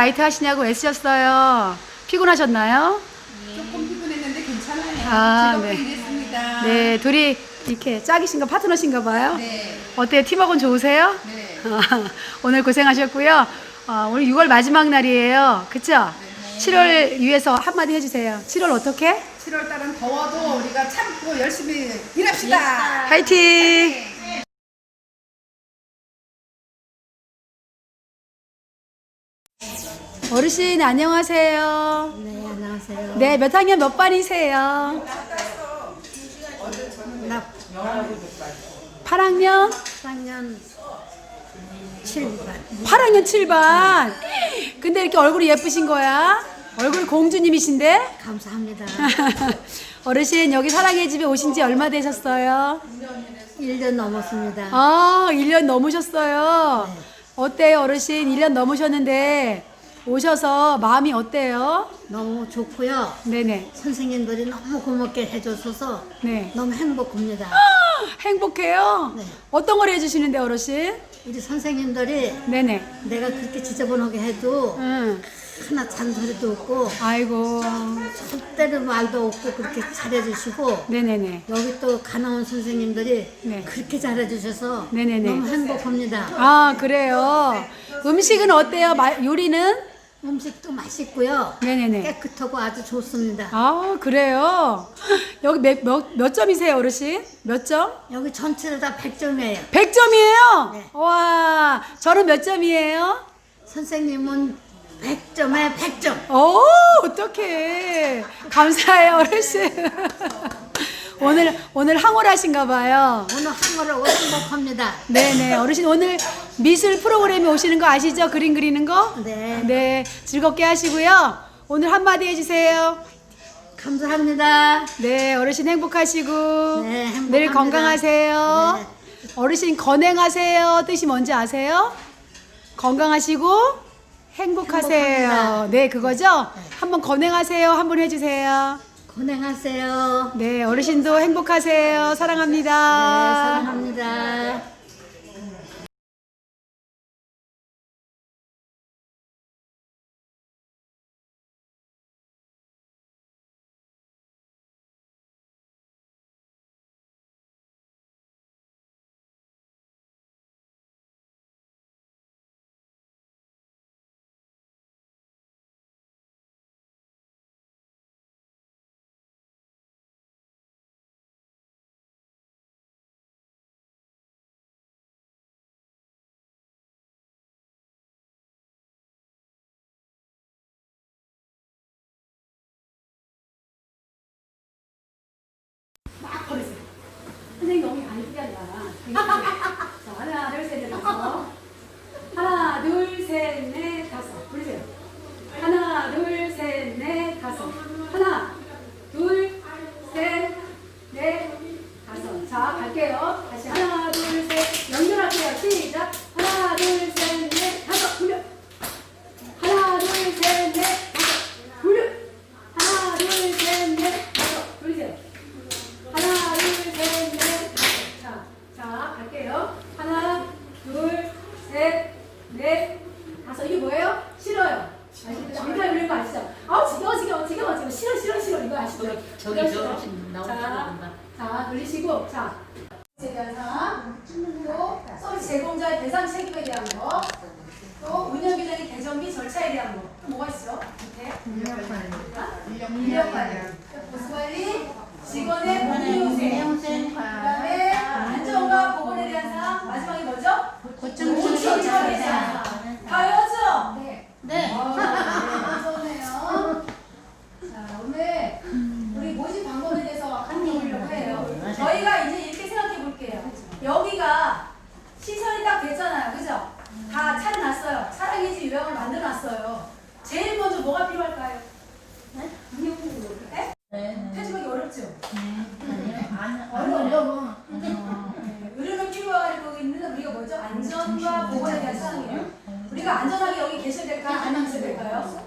나이트 하시냐고 애쓰셨어요. 피곤하셨나요? 조금 피곤했는데 괜찮아요. 아, 즐겁게 네. 일했습니다. 네, 둘이 이렇게 짝이신가 파트너신가 봐요. 네. 어때요? 팀워크는 좋으세요? 네. 오늘 고생하셨고요. 어, 오늘 6월 마지막 날이에요. 그쵸? 7월 위해서 한마디 해주세요. 7월 어떻게? 7월 달은 더워도 우리가 참고 열심히 일합시다. 화이팅! 어르신 안녕하세요. 네, 안녕하세요. 네, 몇 학년 몇 반이세요? 나 8학년? 4학년 7반. 8학년 7반. 근데 이렇게 얼굴이 예쁘신 거야? 얼굴 공주님이신데? 감사합니다. 어르신 여기 사랑의 집에 오신 지 얼마 되셨어요? 1년 넘었습니다. 아, 1년 넘으셨어요. 어때요, 어르신? 1년 넘으셨는데 오셔서 마음이 어때요? 너무 좋고요. 네네. 선생님들이 너무 고맙게 해줘서 네. 너무 행복합니다. 행복해요? 네. 어떤 걸 해주시는데, 어르신? 우리 선생님들이 네네. 내가 그렇게 지저분하게 해도 응. 하나 잔소리도 없고 아이고. 절대로 말도 없고 그렇게 잘해주시고 네네네. 여기 또 가나온 선생님들이 네. 그렇게 잘해주셔서 네네네. 너무 행복합니다. 아, 그래요. 음식은 어때요? 마- 요리는? 음식도 맛있고요. 네네네. 깨끗하고 아주 좋습니다. 아, 그래요. 여기 몇, 몇, 몇 점이세요, 어르신? 몇 점? 여기 전체를 다 100점이에요. 100점이에요? 네. 와, 저는 몇 점이에요? 선생님은 100점에 100점. 오, 어떡해. 감사해요, 어르신. 오늘, 오늘 항월하신가 봐요. 오늘 한거로 행복합니다. 네네. 어르신 오늘 미술 프로그램에 오시는 거 아시죠? 그림 그리는 거? 네. 네. 즐겁게 하시고요. 오늘 한마디 해주세요. 감사합니다. 네, 어르신 행복하시고 네, 행복합니다. 늘 건강하세요. 네. 어르신 건행하세요. 뜻이 뭔지 아세요? 건강하시고 행복하세요. 행복합니다. 네, 그거죠? 한번 건행하세요. 한번 해주세요. 고생하세요. 네, 어르신도 행복하세요. 네, 사랑합니다. 사랑합니다. 인력 관리, 보수 관리, 직원의 복리후생, 그 다음에 안전과 보건에 대한 사항, 마지막에 뭐죠? 고충 처리에 대한 사항. 다 외웠죠? 네. 네. 좋네요. 자, 오늘 우리 모집 방법에 대해서 한번 보려고 해요. 저희가 이제 이렇게 생각해 볼게요. 여기가 시설이 딱 됐잖아요. 그죠? 다 차려놨어요. 사랑의 집 요양을 만들어 놨어요. 제일 먼저 뭐가 필요할까요? 네? 네? 퇴직하기 어렵죠? 어려워요. 네, 의료를 필요하고 있는 우리가 뭐죠? 안전과 보건에 대한 사항이에요. 우리가 안전하게 여기 계셔야 될까요? 안 계셔야 될까요?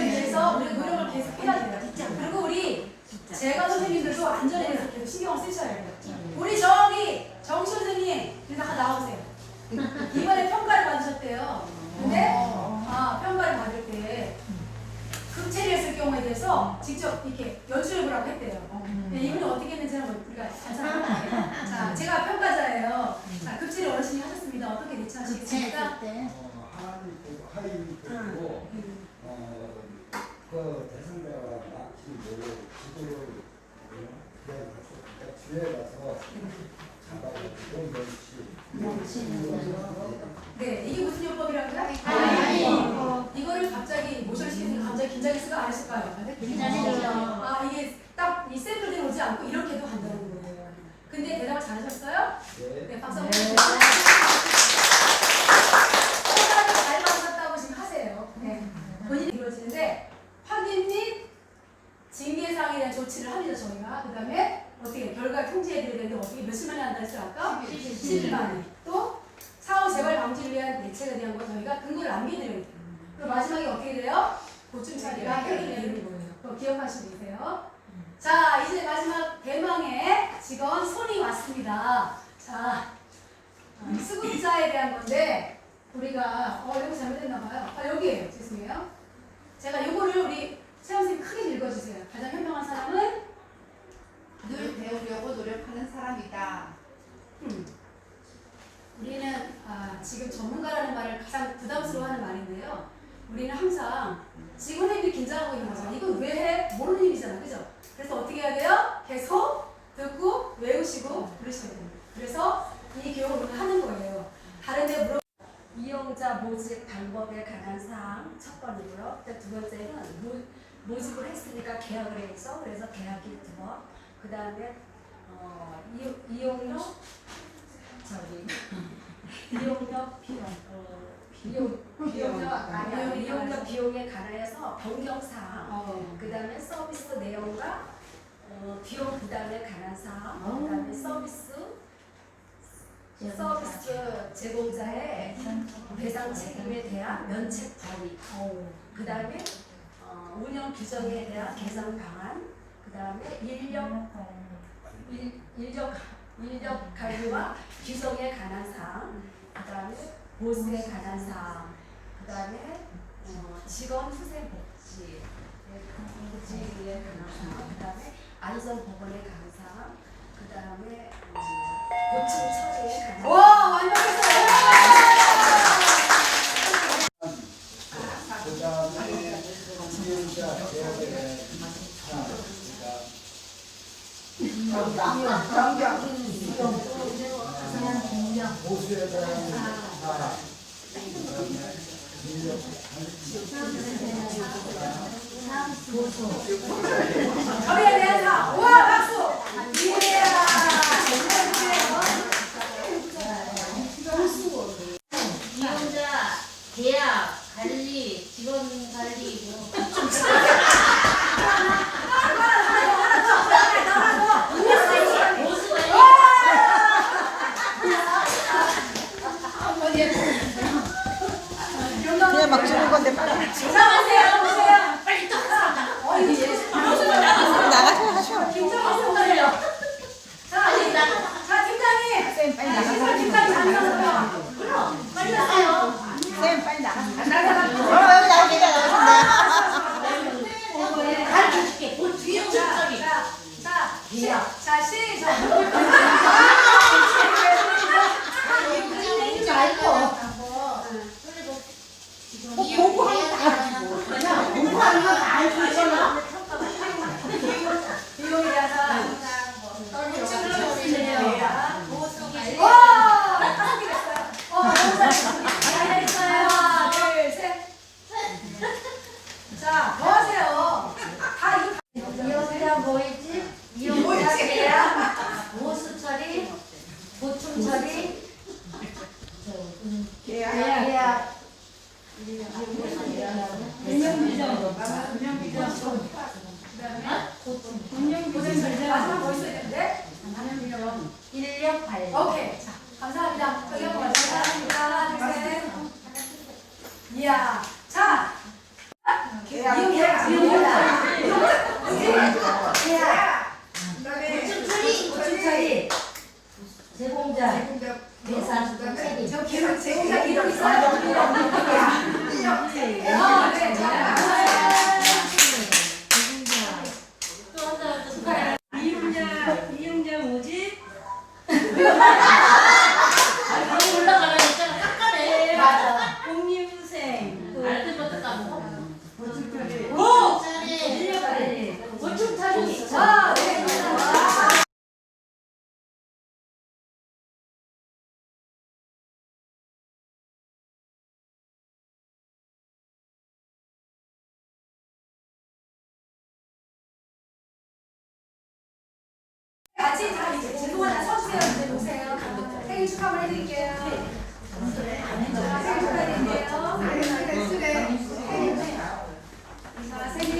안전을 위해서 우리가 노력을 계속 해야 돼요. 그리고 우리 제가 선생님들도 안전에 대해서 계속 신경을 쓰셔야 돼요. 우리 저기 정시 선생님, 그래서 나와보세요. 이번에 평가를 받으셨대요. 근데 아, 평가를 받을 해서 직접 이렇게 연출해보라고 했대요. 네, 이분이 어떻게 했는지는 뭐 우리가 잘 살펴볼게요. 자, 제가 평가자예요. 자, 급제를 어르신이 하셨습니다. 어떻게 대처하시겠습니까? 어, 하나님 보고 하나님 보고 음. 어, 그 대상자가 마치고 지도를 그냥 주에 가서 잡아가지고 멸치 네, 이게 무슨 요법이라고요? 아니. 어, 이거를 갑자기 모셔시키는 갑자기 긴장했을까 안 했을까요? 아, 이게 딱 이 샘플대로 오지 않고 이렇게도 간다는 거예요. 근데 대답을 잘하셨어요? 네. 네, 박수 한번 주세요. 생각을 잘 맞았다고 지금 하세요. 네. 본인이 이루어지는데 확인 및 징계사항에 대한 조치를 합니다, 저희가. 그 다음에 어떻게 결과 통지해드려야 되는데 어떻게 몇십 만에 한다 했어요, 아까? 10일 만에. 또 사후 재발 방지를 위한 대책에 대한 거 저희가 근거를 남겨드려야 돼요. 그리고 마지막에 어떻게 돼요? 고충 처리가 해결이 되는 거예요. 그거 기억하시고 계세요. 자, 이제 마지막 대망의 직원 손이 왔습니다. 자, 어, 수급자에 대한 건데 우리가 어 이거 잘못했나 봐요. 아 여기에요. 죄송해요. 제가 요거를 우리 채영 선생님 크게 읽어주세요. 가장 현명한 사람은 늘 배우려고 노력하는 사람이다. 음. 우리는 아, 지금 전문가라는 말을 가장 부담스러워하는 말인데요. 우리는 항상 직원들이 긴장하고 있는 거죠. 이건 왜 해? 모르는 일이잖아, 그죠? 그래서 어떻게 해야 돼요? 계속 듣고 외우시고 그러셔야 됩니다. 그래서 이 교육을 하는 거예요. 다른 데 물어. 이용자 모집 방법에 관한 사항 첫 번이고요. 그두 번째는 모, 모집을 했으니까 계약을 해서 그래서 계약이 두 번. 그 다음에 어, 이, 이용료 저기 이용료 비용 어, 비용 비용료 아니요 이용료 비용에 관해서 변경 사항. 어. 그 다음에 서비스 내용과 어, 비용 부담에 관한 사항. 그 다음에 서비스 서비스 제공자의 배상 책임에 대한 면책 권리, 그 다음에 어, 운영 규정에 대한 개선 방안, 그 다음에 인력 일, 인력 인력 관리와 규정에 관한 사항, 그 다음에 보수에 관한 사항, 그 다음에 어, 직원 후생 복지, 복지에 관한 사항, 그 다음에 안전 보건에 관한 사항, 그 다음에 제 다 서주세요. 보세요. 생일 축하 한번 해드릴게요. 자, 생일 축하드릴게요. 생일 축하. 생일